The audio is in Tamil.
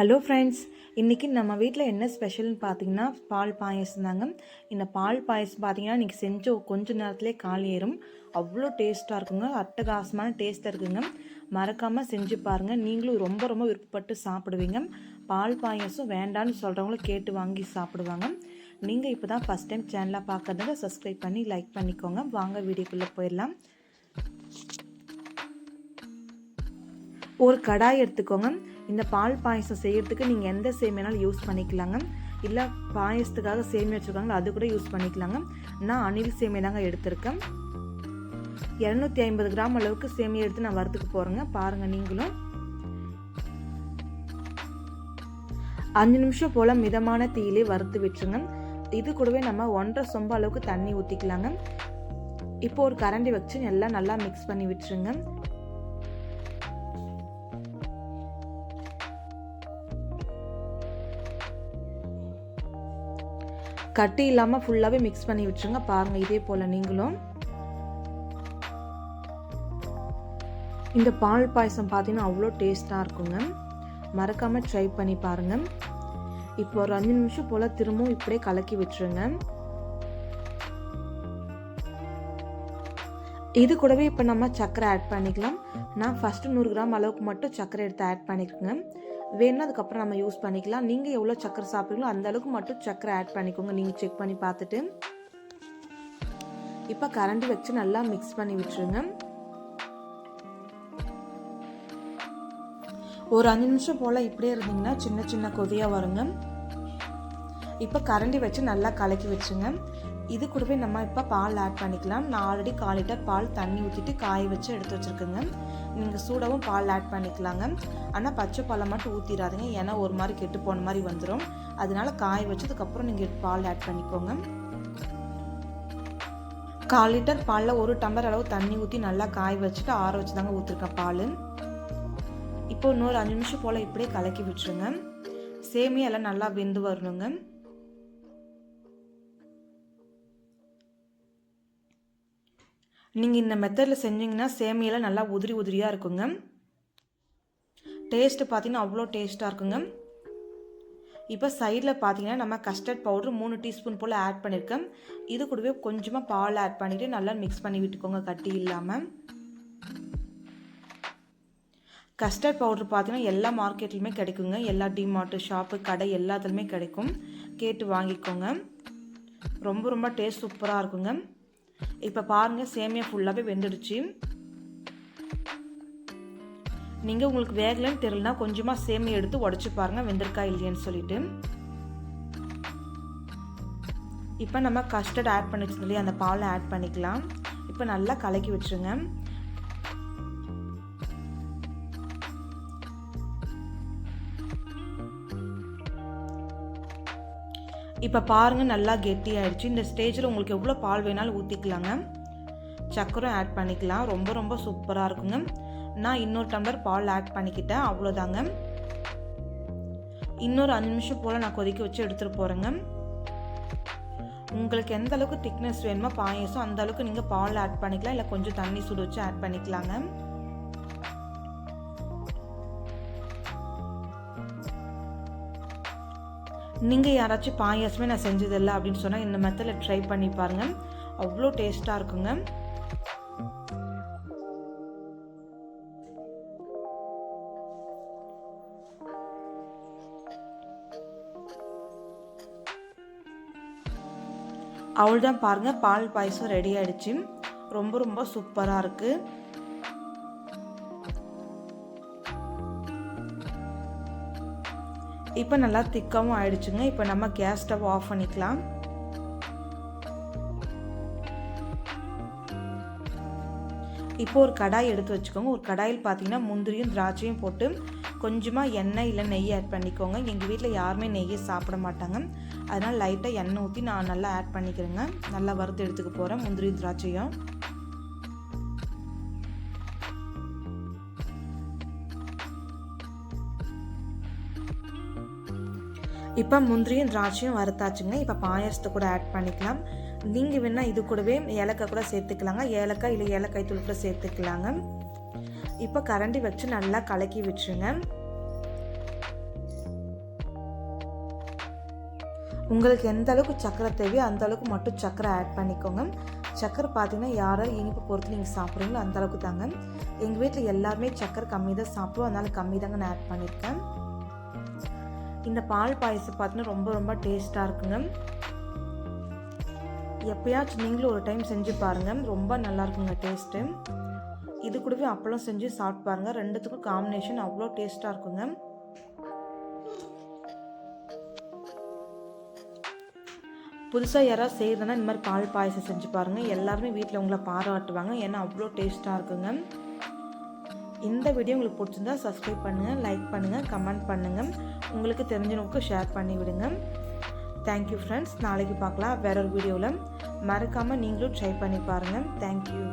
ஹலோ ஃப்ரெண்ட்ஸ் இன்றைக்கி நம்ம வீட்டில் என்ன ஸ்பெஷல்னு பார்த்தீங்கன்னா பால் பாயசம் தாங்க. இந்த பால் பாயசம் பார்த்தீங்கன்னா இன்றைக்கி செஞ்ச கொஞ்ச நேரத்துலேயே கால் ஏறும். அவ்வளோ டேஸ்ட்டாக இருக்குங்க. அட்டகாசமான டேஸ்ட்டாக இருக்குங்க. மறக்காமல் செஞ்சு பாருங்கள் நீங்களும் ரொம்ப ரொம்ப விருப்பப்பட்டு சாப்பிடுவீங்க. பால் பாயசம் வேண்டான்னு சொல்கிறவங்களும் கேட்டு வாங்கி சாப்பிடுவாங்க. நீங்கள் இப்போ தான் ஃபஸ்ட் டைம் சேனலாக பார்க்குறதுங்க சப்ஸ்கிரைப் பண்ணி லைக் பண்ணிக்கோங்க. வாங்க வீடியோக்குள்ளே போயிடலாம். ஒரு கடாய் எடுத்துக்கோங்க. இந்த பால் பாயசம் செய்கிறதுக்கு நீங்கள் எந்த சேமியானாலும் யூஸ் பண்ணிக்கலாங்க. இல்லை பாயசத்துக்காக சேமியா வச்சுருக்காங்களோ அது கூட யூஸ் பண்ணிக்கலாங்க. நான் அணில் சேமியா தாங்க எடுத்திருக்கேன். இரநூத்தி ஐம்பது கிராம் அளவுக்கு சேமியா எடுத்து நான் வறுத்துக்க போகிறேங்க பாருங்கள் நீங்களும். அஞ்சு நிமிஷம் போல் மிதமான தீயிலே வறுத்து விட்டுருங்க. இது கூடவே நம்ம ஒன்றரை சொம்ப அளவுக்கு தண்ணி ஊற்றிக்கலாங்க இப்போ ஒரு கரண்டி வச்சு எல்லாம் நல்லா மிக்ஸ் பண்ணி விட்டுருங்க. கட்டி இல்லாமல் ஃபுல்லாகவே மிக்ஸ் பண்ணி விட்டுருங்க பாருங்கள் இதே போல் நீங்களும். இந்த பால் பாயசம் பார்த்தீங்கன்னா அவ்வளோ டேஸ்ட்டாக இருக்குங்க. மறக்காமல் ட்ரை பண்ணி பாருங்கள் இப்போ ஒரு அஞ்சு நிமிஷம் போல் திரும்பவும் இப்படியே கலக்கி விட்டுருங்க இது கூடவே இப்போ நம்ம சர்க்கரை ஆட் பண்ணிக்கலாம். நான் ஃபஸ்ட்டு நூறு கிராம் அளவுக்கு மட்டும் சர்க்கரை எடுத்து ஆட் பண்ணிக்கோங்க. வேணும்னா அதுக்கப்புறம் நம்ம யூஸ் பண்ணிக்கலாம். நீங்கள் எவ்வளோ சக்கரை சாப்பிட்றீங்களோ அந்த அளவுக்கு மட்டும் சக்கரை ஆட் பண்ணிக்கோங்க. நீங்கள் செக் பண்ணி பார்த்துட்டு. இப்போ கரண்டி வச்சு நல்லா மிக்ஸ் பண்ணி விட்டுருங்க. ஒரு அஞ்சு நிமிஷம் போல் இப்படியே இருந்தீங்கன்னா சின்ன சின்ன கொதியாக வருங்க. இப்போ கரண்டி வச்சு நல்லா கலக்கி வச்சுங்க இது கூடவே நம்ம இப்போ பால் ஆட் பண்ணிக்கலாம். நான் ஆல்ரெடி கால் லிட்டர் பால் தண்ணி ஊற்றிட்டு காய வச்சு எடுத்து வச்சுருக்கேங்க. நீங்கள் சூடாகவும் பால் ஆட் பண்ணிக்கலாங்க. ஆனால் பச்சை பாலை மட்டும் ஊற்றிடாதீங்க ஏன்னா ஒரு மாதிரி கெட்டு போன மாதிரி வந்துடும் அதனால காய வச்சதுக்கப்புறம் நீங்கள் பால் ஆட் பண்ணிக்கோங்க. கால் லிட்டர் பாலில் ஒரு டம்ளர் அளவு தண்ணி ஊற்றி நல்லா காய வச்சுட்டு ஆற வச்சு தாங்க ஊற்றிருக்கேன் பால். இப்போ இன்னொரு அஞ்சு நிமிஷம் போல் இப்படியே கலக்கி விட்டுருங்க. சேமியெல்லாம் நல்லா வெந்து வரணுங்க. நீங்கள் இந்த மெத்தடில் செஞ்சீங்கன்னா சேமியெல்லாம் நல்லா உதிரி உதிரியாக இருக்குங்க. டேஸ்ட்டு பார்த்தீங்கன்னா அவ்வளோ டேஸ்ட்டாக இருக்குங்க. இப்போ சைடில் பார்த்தீங்கன்னா நம்ம கஸ்டர்ட் பவுட்ரு மூணு டீஸ்பூன் போல் ஆட் பண்ணியிருக்கேன் இது கூடவே கொஞ்சமாக பால் ஆட் பண்ணிவிட்டு நல்லா மிக்ஸ் பண்ணி விட்டுக்கோங்க கட்டி இல்லாமல் கஸ்டர்ட் பவுடர் பார்த்தீங்கன்னா எல்லா மார்க்கெட்லையுமே கிடைக்குங்க. எல்லா டிமார்ட்டு ஷாப்பு கடை எல்லாத்துலேயுமே கிடைக்கும். கேட்டு வாங்கிக்கோங்க. ரொம்ப ரொம்ப டேஸ்ட் சூப்பராக இருக்குங்க. இப்போ பாருங்கள் சேமியா ஃபுல்லாகவே வெந்துடுச்சு. நீங்கள் உங்களுக்கு வேகலைன்னு தெரியலனா கொஞ்சமாக சேமியா எடுத்து உடச்சி பாருங்கள் வெந்திருக்கா இல்லையான்னு சொல்லிட்டு. இப்போ நம்ம கஸ்டர்ட் ஆட் பண்ணி வச்சிருந்தோம் அந்த பாலை ஆட் பண்ணிக்கலாம். இப்போ நல்லா கலக்கி வச்சுருங்க. இப்போ பாருங்கள் நல்லா கெட்டி ஆயிடுச்சு. இந்த ஸ்டேஜில் உங்களுக்கு எவ்வளோ பால் வேணாலும் ஊற்றிக்கலாங்க சக்கரம் ஆட் பண்ணிக்கலாம். ரொம்ப ரொம்ப சூப்பராக இருக்குங்க. நான் இன்னொரு டம்ளர் பால் ஆட் பண்ணிக்கிட்டேன். அவ்வளோதாங்க இன்னொரு அஞ்சு நிமிஷம் போல் நான் கொதிக்க வச்சு எடுத்துகிட்டு போகிறேங்க உங்களுக்கு எந்த அளவுக்கு திக்னஸ் வேணுமோ பாயசம் அந்த அளவுக்கு நீங்கள் பால் ஆட் பண்ணிக்கலாம். இல்லை கொஞ்சம் தண்ணி சுடு வச்சு ஆட் பண்ணிக்கலாங்க. நீங்கள் யாராச்சும் பாயாசமே நான் செஞ்சதில்லை அப்படின்னு சொன்னால் இந்த மெத்தடில் ட்ரை பண்ணி பாருங்கள் அவ்வளோ டேஸ்ட்டாக இருக்குங்க. அவ்வளோதான் பாருங்கள் பால் பாயசம் ரெடி ஆகிடுச்சு ரொம்ப ரொம்ப சூப்பராக இருக்குது இப்போ நல்லா திக்காகவும் ஆயிடுச்சுங்க. இப்போ நம்ம கேஸ் ஸ்டவ் ஆஃப் பண்ணிக்கலாம். இப்போ ஒரு கடாய் எடுத்து வச்சுக்கோங்க. ஒரு கடாயில் பார்த்தீங்கன்னா முந்திரியும் திராட்சையும் போட்டு கொஞ்சமாக எண்ணெய் இல்லை நெய் ஆட் பண்ணிக்கோங்க. எங்கள் வீட்டில் யாருமே நெய்யை சாப்பிட மாட்டாங்க. அதனால் லைட்டாக எண்ணெய் ஊற்றி நான் நல்லா ஆட் பண்ணிக்கிறேங்க. நல்லா வறுத்து எடுத்துக்க போகிறேன் முந்திரியும் திராட்சையும். இப்போ முந்திரியும் திராட்சையும் வறுத்தாச்சுங்க. இப்போ பாயசத்தை கூட ஆட் பண்ணிக்கலாம். நீங்கள் வேணால் இது கூடவே ஏலக்காய் கூட சேர்த்துக்கலாங்க. ஏலக்காய் இல்லை ஏலக்காய் தூள் கூட சேர்த்துக்கலாங்க. இப்போ கரண்டி வச்சு நல்லா கலக்கி விட்டுருங்க. உங்களுக்கு எந்த அளவுக்கு சக்கரை தேவையோ அந்த அளவுக்கு மட்டும் சக்கரை ஆட் பண்ணிக்கோங்க. சக்கரை பார்த்தீங்கன்னா யாரோ இனிப்பு பொறுத்து நீங்கள் சாப்பிட்றீங்களோ அந்த அளவுக்கு தாங்க. எங்கள் வீட்டில் எல்லாருமே சக்கரை கம்மி தான் சாப்பிடுவோம். அதனால கம்மி தாங்க நான் ஆட் பண்ணியிருக்கேன் இந்த பால் பாயசம் பார்த்தீங்கன்னா ரொம்ப ரொம்ப டேஸ்ட்டாக இருக்குங்க. எப்பயாச்சும் நீங்களும் ஒரு டைம் செஞ்சு பாருங்கள் ரொம்ப நல்லா இருக்குங்க டேஸ்ட்டு. இது கூடவே அப்பளம் செஞ்சு சாப்பிட்டு பாருங்கள் ரெண்டுத்துக்கும் காம்பினேஷன் அவ்வளோ டேஸ்ட்டாக இருக்குங்க. புதுசாக யாராவது செய்கிறதுனா இந்த மாதிரி பால் பாயசம் செஞ்சு பாருங்கள் எல்லாருமே வீட்டில் உங்களை பாராட்டுவாங்க. ஏன்னா அவ்வளோ டேஸ்ட்டாக இருக்குங்க. இந்த வீடியோ உங்களுக்கு பிடிச்சிருந்தா சப்ஸ்கிரைப் பண்ணுங்கள் லைக் பண்ணுங்கள் கமெண்ட் பண்ணுங்கள் உங்களுக்கு தெரிஞ்சவங்களுக்கு ஷேர் பண்ணி விடுங்க. தேங்க்யூ ஃப்ரெண்ட்ஸ் நாளைக்கு பார்க்கலாம். வேற ஒரு வீடியோவில் மறக்காமல் நீங்களும் ட்ரை பண்ணி பாருங்கள் தேங்க்யூ